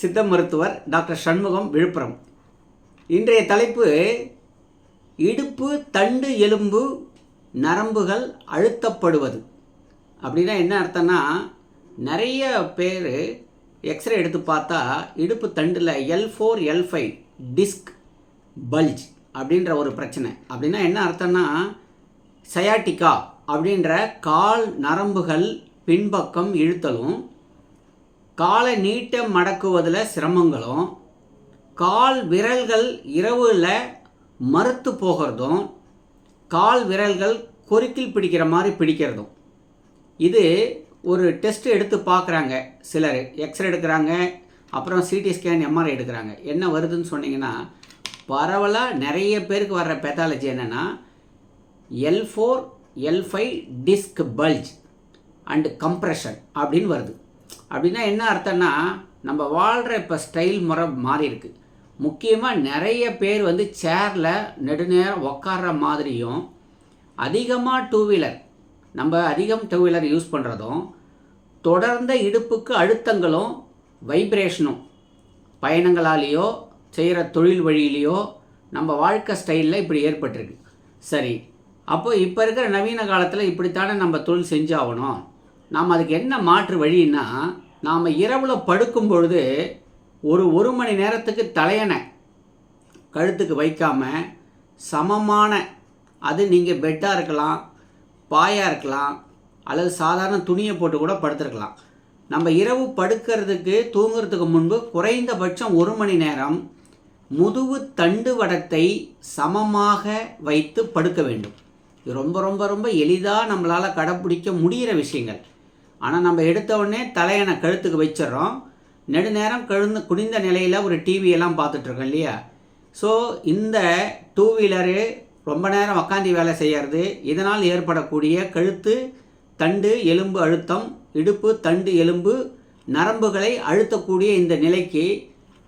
சித்த மருத்துவர் டாக்டர் சண்முகம் விழுப்புரம். இன்றைய தலைப்பு இடுப்பு தண்டு எலும்பு நரம்புகள் அழுத்தப்படுவது. அப்படின்னா என்ன அர்த்தம்னா நிறைய பேர் எக்ஸ்ரே எடுத்து பார்த்தா இடுப்பு தண்டில் L four L five disc bulge அப்படின்ற ஒரு பிரச்சனை. அப்படின்னா என்ன அர்த்தம்னா சயாட்டிக்கா அப்படின்ற கால் நரம்புகள் பின்பக்கம் இழுத்தலும் காலை நீட்ட மடக்குவதில் சிரமங்களும் கால் விரல்கள் இரவில் மறுத்து போகிறதும் கால் விரல்கள் கொறுக்கில் பிடிக்கிற மாதிரி பிடிக்கிறதும். இது ஒரு டெஸ்ட் எடுத்து பார்க்குறாங்க சிலர். எக்ஸ்ரே எடுக்கிறாங்க அப்புறம் சிடி ஸ்கேன் எம்ஆர்ஐ எடுக்கிறாங்க. என்ன வருதுன்னு சொன்னீங்கன்னா பரவலாக நிறைய பேருக்கு வர்ற பேத்தாலஜி என்னென்னா L four L five disc bulge and compression அப்படின்னு வருது. அப்படின்னா என்ன அர்த்தம்னா நம்ம வாழ்கிற இப்போ ஸ்டைல் முறை மாறி இருக்கு. முக்கியமாக நிறைய பேர் வந்து சேரில் நெடுநேரம் உக்காடுற மாதிரியும் அதிகமாக டூ வீலர் நம்ம அதிகம் டூ வீலர் யூஸ் பண்ணுறதும் தொடர்ந்த இடுப்புக்கு அழுத்தங்களும் வைப்ரேஷனும் பயணங்களாலேயோ செய்கிற தொழில் வழியிலையோ நம்ம வாழ்க்கை ஸ்டைலில் இப்படி ஏற்பட்டிருக்கு. சரி அப்போது இப்போ இருக்கிற நவீன காலத்தில் இப்படித்தானே நம்ம தொழில் செஞ்சாகணும்? நாம் அதுக்கு என்ன மாற்று வழின்னா நாம் இரவில் படுக்கும் பொழுது ஒரு ஒரு மணி நேரத்துக்கு தலையணை கழுத்துக்கு வைக்காமல் சமமான அது நீங்கள் பெட்டாக இருக்கலாம் பாயாக இருக்கலாம் அல்லது சாதாரண துணியை போட்டு கூட படுத்துருக்கலாம். நம்ம இரவு படுக்கிறதுக்கு தூங்குறதுக்கு முன்பு குறைந்தபட்சம் ஒரு மணி நேரம் முதுகு தண்டு வடத்தை சமமாக வைத்து படுக்க வேண்டும். இது ரொம்ப ரொம்ப ரொம்ப எளிதாக நம்மளால் கடைப்பிடிக்க முடிகிற விஷயங்கள். ஆனால் நம்ம எடுத்த உடனே தலையணை கழுத்துக்கு வச்சிடறோம். நெடுநேரம் கழுந்து குனிந்த நிலையில் ஒரு டிவியெல்லாம் பார்த்துட்ருக்கோம் இல்லையா? ஸோ இந்த டூ வீலரு ரொம்ப நேரம் உக்காந்தி வேலை செய்கிறது இதனால் ஏற்படக்கூடிய கழுத்து தண்டு எலும்பு அழுத்தம் இடுப்பு தண்டு எலும்பு நரம்புகளை அழுத்தக்கூடிய இந்த நிலைக்கு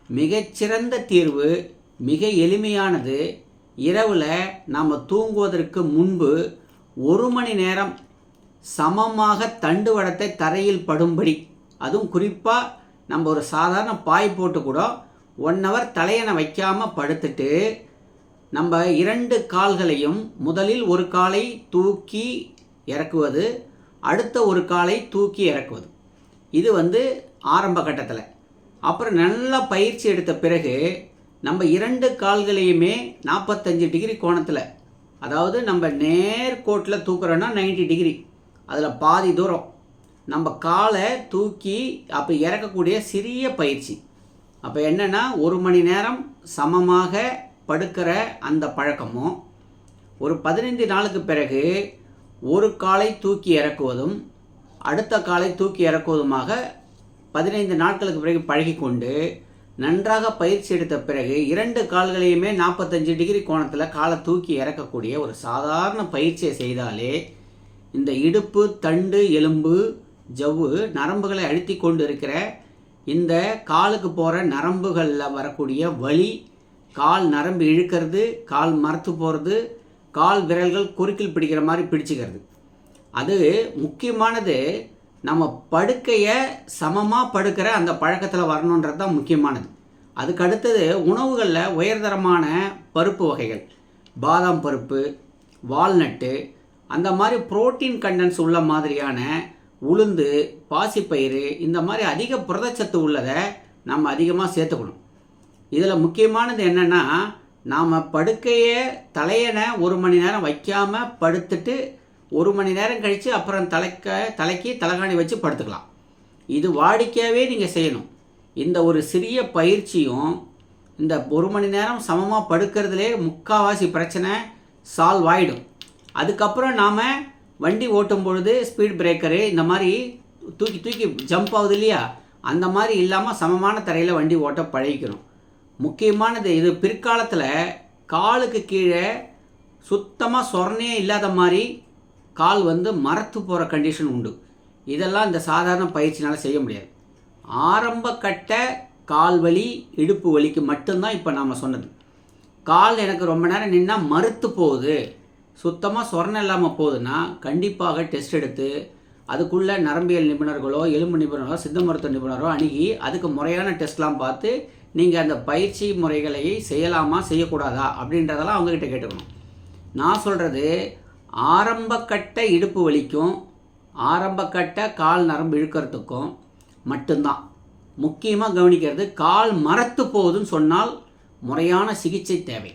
மிகச்சிறந்த தீர்வு மிக எளிமையானது இரவில் நாம் தூங்குவதற்கு முன்பு ஒரு மணி நேரம் சமமாக தண்டு வடத்தை தரையில் படும்படி. அதுவும் குறிப்பாக நம்ம ஒரு சாதாரண பாய் போட்டு கூட ஒன் ஹவர் தலையணை வைக்காமல் படுத்துட்டு நம்ம இரண்டு கால்களையும் முதலில் ஒரு காலை தூக்கி இறக்குவது அடுத்த ஒரு காலை தூக்கி இறக்குவது. இது வந்து ஆரம்ப கட்டத்தில். அப்புறம் நல்லா பயிற்சி எடுத்த பிறகு நம்ம இரண்டு கால்களையுமே நாற்பத்தஞ்சு டிகிரி கோணத்தில் அதாவது நம்ம நேர்கோட்டில் தூக்குறோன்னா 90 டிகிரி. அதில் பாதி தூரம். நம்ம காலை தூக்கி அப்போ இறக்கக்கூடிய சிறிய பயிற்சி. அப்போ என்னென்னா ஒரு மணி நேரம் சமமாக படுக்கிற அந்த பழக்கமும் ஒரு பதினைந்து நாளுக்கு பிறகு ஒரு காலை தூக்கி இறக்குவதும் அடுத்த காலை தூக்கி இறக்குவதுமாக பதினைந்து நாட்களுக்கு பிறகு பழகிக்கொண்டு நன்றாக பயிற்சி எடுத்த பிறகு இரண்டு கால்களையுமே நாற்பத்தஞ்சு டிகிரி கோணத்தில் காலை தூக்கி இறக்கக்கூடிய ஒரு சாதாரண பயிற்சியை செய்தாலே இந்த இடுப்பு தண்டு எலும்பு ஜவ்வு நரம்புகளை அழுத்தி கொண்டு இருக்கிற இந்த காலுக்கு போகிற நரம்புகளில் வரக்கூடிய வலி கால் நரம்பு இழுக்கிறது கால் மரத்து போகிறது கால் விரல்கள் குறுக்கில் பிடிக்கிற மாதிரி பிடிச்சிக்கிறது. அது முக்கியமானது நம்ம படுக்கையை சமமாக படுக்கிற அந்த பழக்கத்தில் வரணுன்றது தான் முக்கியமானது. அதுக்கு அடுத்தது உணவுகளில் உயர்தரமான பருப்பு வகைகள். பாதாம் பருப்பு வால்நட்டு அந்த மாதிரி புரோட்டீன் கண்டென்ட்ஸ் உள்ள மாதிரியான உளுந்து பாசிப்பயிறு இந்த மாதிரி அதிக புரதச்சத்து உள்ளதை நம்ம அதிகமாக சேர்த்துக்கணும். இதில் முக்கியமானது என்னென்னா நாம் படுக்கையை தலையனை ஒரு மணி நேரம் வைக்காமல் படுத்துட்டு ஒரு மணி நேரம் கழித்து அப்புறம் தலைக்க தலைக்கு தலைகாணி வச்சு படுத்துக்கலாம். இது வாடிக்கையாகவே நீங்கள் செய்யணும். இந்த ஒரு சிறிய பயிற்சியும் இந்த ஒரு மணி நேரம் சமமாக படுக்கிறதுலே முக்கால்வாசி பிரச்சனை சால்வ் ஆகிடும் அதுக்கப்புறம் நாம் வண்டி ஓட்டும் பொழுது ஸ்பீட் பிரேக்கரு இந்த மாதிரி தூக்கி தூக்கி ஜம்ப் ஆகுது இல்லையா? அந்த மாதிரி இல்லாமல் சமமான தரையில் வண்டி ஓட்ட பழகிக்கணும். முக்கியமானது இது பிற்காலத்தில் காலுக்கு கீழே சுத்தமாக சொர்ணையே இல்லாத மாதிரி கால் வந்து மரத்து போகிற கண்டிஷன் உண்டு. இதெல்லாம் இந்த சாதாரண பயிற்சினால் செய்ய முடியாது. ஆரம்ப கட்ட கால் வலி இடுப்பு வலிக்கு மட்டும்தான் இப்போ நாம் சொன்னது. கால் எனக்கு ரொம்ப நேரம் நின்னால் மறுத்து போகுது. சுத்தமாக சொரணம் இல்லாமல் போகுதுன்னா கண்டிப்பாக டெஸ்ட் எடுத்து அதுக்குள்ளே நரம்பியல் நிபுணர்களோ எலும்பு நிபுணரோ சித்த மருத்துவ நிபுணரோ அணுகி அதுக்கு முறையான டெஸ்ட்லாம் பார்த்து நீங்கள் அந்த பயிற்சி முறைகளை செய்யலாமா செய்யக்கூடாதா அப்படின்றதெல்லாம் அவங்கக்கிட்ட கேட்டுக்கணும். நான் சொல்கிறது ஆரம்பக்கட்ட இடுப்பு வலிக்கும் ஆரம்பக்கட்ட கால் நரம்பு இழுக்கிறதுக்கும் மட்டும்தான். முக்கியமாக கவனிக்கிறது கால் மரத்து போகுதுன்னு சொன்னால் முறையான சிகிச்சை தேவை.